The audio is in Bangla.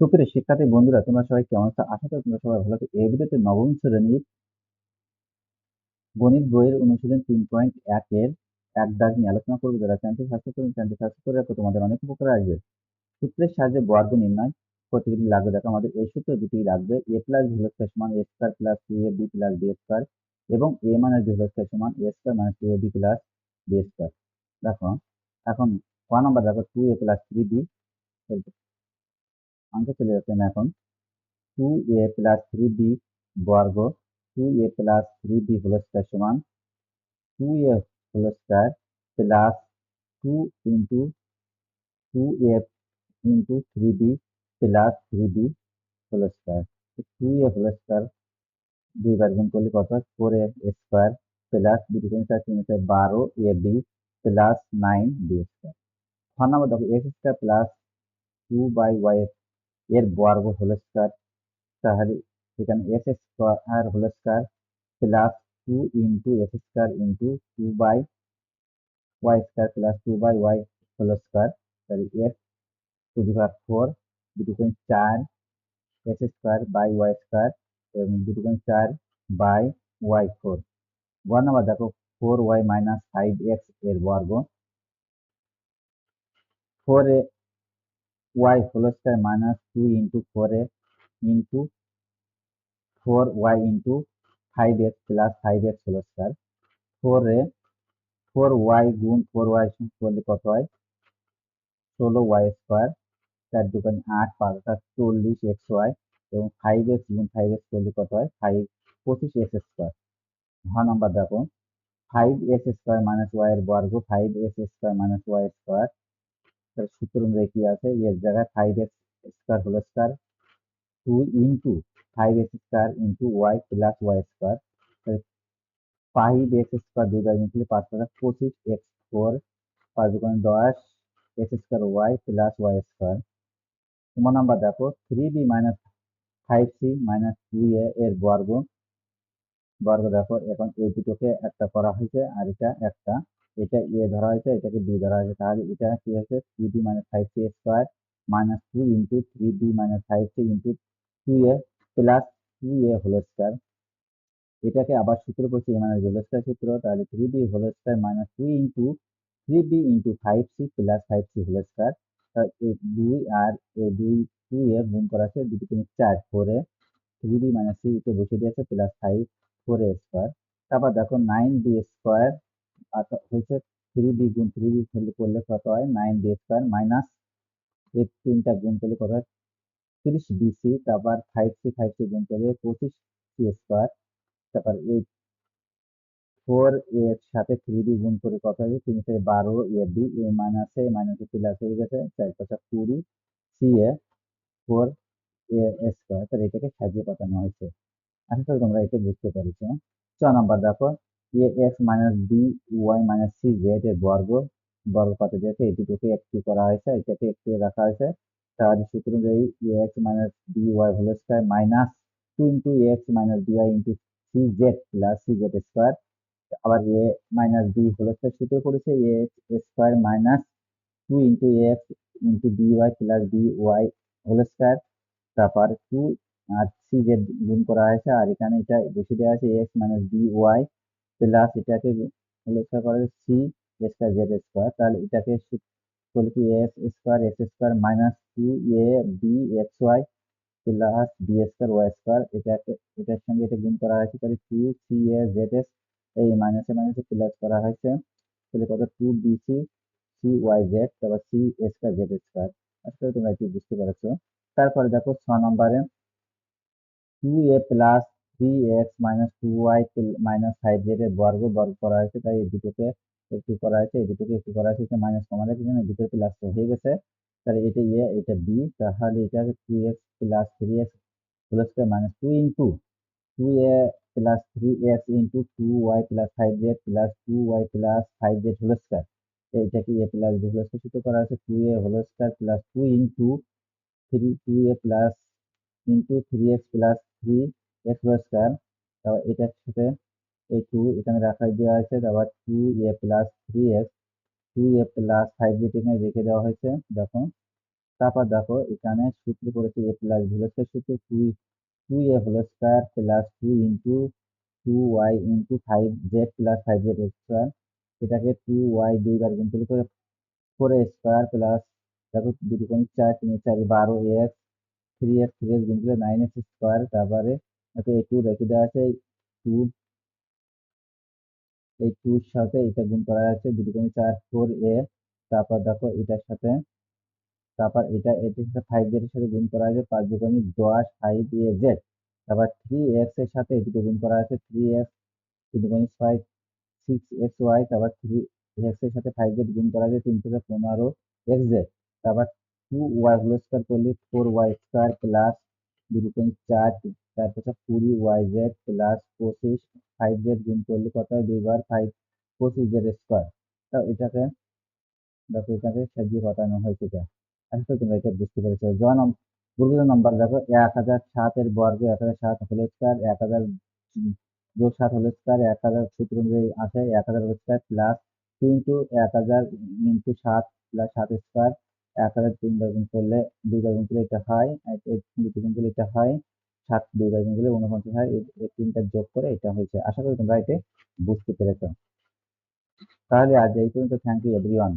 সুপ্রিয় শিক্ষার্থী বন্ধুরা, তোমরা সবাই কেমন আছো? আশা করি তোমরা সবাই ভালো আছো। এই ভিডিওতে নবম শ্রেণির গণিত বইয়ের অনুশীলন তিন পয়েন্ট এক এর এক দাগ নিয়ে আলোচনা করব। যারা চ্যানেলটি সাবস্ক্রাইব করুন চ্যানেলটি সাবস্ক্রাইব করে রাখো। তোমাদের অনেক উপকার আসবে। সূত্রের সাহায্যে বর্গ নির্ণয় প্রতিটি লাগবে। দেখো, আমাদের এই সূত্র দুটি লাগবে। এ প্লাস ভি হচ্ছে সমান A square plus two A B plus B square এবং এ মাইনাস ভি হচ্ছে সমান A square minus two A B plus B square দেখো, এখন ক নাম্বার দেখো two A plus three B অঙ্কে চলে না এখন। Two A plus three B বর্গ two A plus three B whole square সমান two A whole square plus two into two A into three B plus three B whole square two A whole square দুইবার গুণ করলে কত ফোর এ স্কোয়ার প্লাস দুটি তিন চার তিন বারো A B plus nine B square ছ নম্বর দেখো X square plus two by Y এর বর্গ হোল স্কোয়ার, তাহলে এখানে S square whole square plus two into S square into two by Y square plus two by Y whole square, তাহলে X to the power four দুটো কোণ চার S square by Y square এবং দুটো কোণ চার by Y four one number দেখো ফোর ওয়াই মাইনাস ফাইভ এক্সের বর্গ। Four Y whole square minus two into four A into four Y into five X plus five X whole square four A four Y গুণ ফোর ওয়াই করলে কত হয়? ষোলো ওয়াই স্কোয়ার চার দোকানে আট পাঁচ চল্লিশ এক্স ওয়াই এবং ফাইভ এক্স গুণ ফাইভ এক্স করলে কত হয়? ফাইভ পঁচিশ এক্স স্কোয়ার ঘ নাম্বার দেখো। Five X square minus Y এর বর্গ five X square minus Y square তাহলে সূত্র অনুযায়ী কি আছে? এর জায়গায় five X square whole square two into five X square into Y plus Y square five X square দুই দ্বারা মিশলে পাঁচ হাজার পঁচিশ এক্স ফোর পাঁচ দোকানে দশ X square Y plus Y square তোমার নাম্বার দেখো three B minus five C minus two A এর বর্গ। বর্গ দেখো, এখন এই দুটোকে একটা করা হয়েছে, আর এটা একটা। এটা এ ধরা হয়েছে, এটাকে বি ধরা হয়েছে। তাহলে এটা কি হয়েছে? Three B minus five C square minus two into three B minus five C into two A plus two A whole square এটাকে আবার সূত্র করছি এ মাইনাস হোল স্কোয়ার সূত্র। তাহলে three B whole square minus two into three B into five C plus five C whole square দুই আর এই দুই টু এ গুণ করা আছে দুটি তিন চার ফোরে থ্রি বি মাইনাস সি কে বসিয়ে দিয়েছে plus five four A square তারপর দেখো নাইন বি স্কোয়ার হয়েছে। থ্রি বি গুণ থ্রি বি করলে কত হয়? নাইন বি স্কোয়ার মাইনাস এই তিনটা গুণ করলে কত হয়? তিরিশ বিসি তারপর ফাইভ সি ফাইভ সি গুণ করলে পঁচিশ সি স্কোয়ার তারপর এই ফোর এর সাথে থ্রি বি গুণ করে কত হবে? তিন থেকে বারো এ বি এ মাইনাসে মাইনাসে প্লাস হয়ে গেছে। চার পাঁচা কুড়ি C A four A square তাহলে এটাকে সাজিয়ে পাঠানো হয়েছে। আশা করি তোমরা এটা বুঝতে পারছ। ছ নাম্বার দেখো। A X minus B Y minus C Z এর বর্গ বর্গ কত দিয়েছে এই দুটোকে একটি করা হয়েছে, এটাকে একটি রাখা হয়েছে। তাহলে সূত্র অনুযায়ী A X minus B Y whole square minus two into X minus B Y into C Z plus C Z square আবার A minus B whole square সূত্র করেছে A square minus two into X into B Y plus B Y whole square তারপর টু আর সি জেড গুণ করা হয়েছে, আর এখানে এটা বসে দেওয়া আছে X minus B Y plus এটাকে স্কোয়ার করা সি স্কোয়ার জেড স্কোয়ার তাহলে এটাকে বলে কি X square X square minus two A B X Y plus B square Y square এটাকে, এটার সঙ্গে এটা গুণ করা হয়েছে, তাহলে two C A Z S এই মাইনাসে মাইনাসে প্লাস করা হয়েছে, তাহলে কত? Two B C C Y Z তারপর সি স্কোয়ার জেড স্কোয়ার আসলে তোমরা এটি বুঝতে পারছ। তারপরে দেখো ছ নম্বরে two A plus three X minus two Y minus five Z এর বর্গ বর্গ করা হয়েছে, তাই এই দুটোকে একটু করা হয়েছে, এই দুটোকে একটু করা হয়েছে মাইনাস কমা রেখে এখানে দুটো প্লাস হয়ে গেছে। তাহলে এটা এ এটা বি তাহলে এটা two X plus three X whole square minus two into two A plus three X into two Y plus five Z plus two Y plus five Z whole square এইটাকে A plus B whole square সূত্র করা হয়েছে two A whole square plus two into three two A plus into three X plus three X whole square তারপর এটার সাথে এই টু এখানে রাখা দেওয়া হয়েছে, তারপর two A plus three X two A plus five Z এখানে রেখে দেওয়া হয়েছে, দেখো। তারপর দেখো, এখানে সূত্র করেছে এ প্লাস ভি হোল সূত্র two two A whole square plus two into two Y into five Z plus five Z square এটাকে টু ওয়াই দুইবার গুণ করলে করে ফোর এ স্কয়ার প্লাস দেখো, দুটো কোণ চার, তিন, চার, বারো X three X three X গুণ করলে নাইন এক্স স্কয়ার তারপরে দেখো এই টু রেখে দেওয়া আছে টু এই টুর সাথে এটা গুণ করা আছে দুটো কোণ চার ফোর এ, তারপর দেখো এটার সাথে, তারপর এটা, এটির সাথে ফাইভ জেড এর সাথে গুণ করা আছে পাঁচ দুগুণী দশ ফাইভ এ জেড তারপর থ্রি এক্সের সাথে এটিকে গুণ করা আছে থ্রি এক্স তিন দুগুণী ফাইভ সিক্স এক্স ওয়াই তারপর থ্রি এক্সের সাথে ফাইভ জেড গুণ করা আছে তিন থেকে পনেরো এক্স জেড তারপর টু ওয়াই হোল স্কোয়ার করলে ফোর ওয়াই স্কোয়ার প্লাস দুটো চার তারপর কুড়ি ওয়াই জেড প্লাস পঁচিশ ফাইভ জেড গুণ করলে কত হয়? দুইবার ফাইভ পঁচিশ জেড স্কোয়ার তো এটাকে দেখো, এটাকে সাজিয়ে পাঠানো হয়েছে এটা। করি তোমরা এটা বুঝতে পেরেছ। জ গুরুত্ব নম্বর দেখো, এক হাজার সাতের বর্গ এক হাজার সাত হোল স্কোয়ার এক হাজার যোগ সাত হোল স্কোয়ার এক হাজার সূত্র অনুযায়ী আসে এক হাজার whole square plus two into এক হাজার ইন্টু সাত প্লাস সাত স্কোয়ার এক হাজার তিনবার গুণ করলে দুইবার গুণ করলে এটা হয় দুটো গুণ করলে এটা হয়। সাত দুই গুণ করলে উনপঞ্চাশ হয় এই তিনটা যোগ করে এটা হয়েছে। আশা করি তোমরা এটা বুঝতে পেরেছ। তাহলে আজ এই পর্যন্ত থ্যাংক ইউ এভরিওয়ান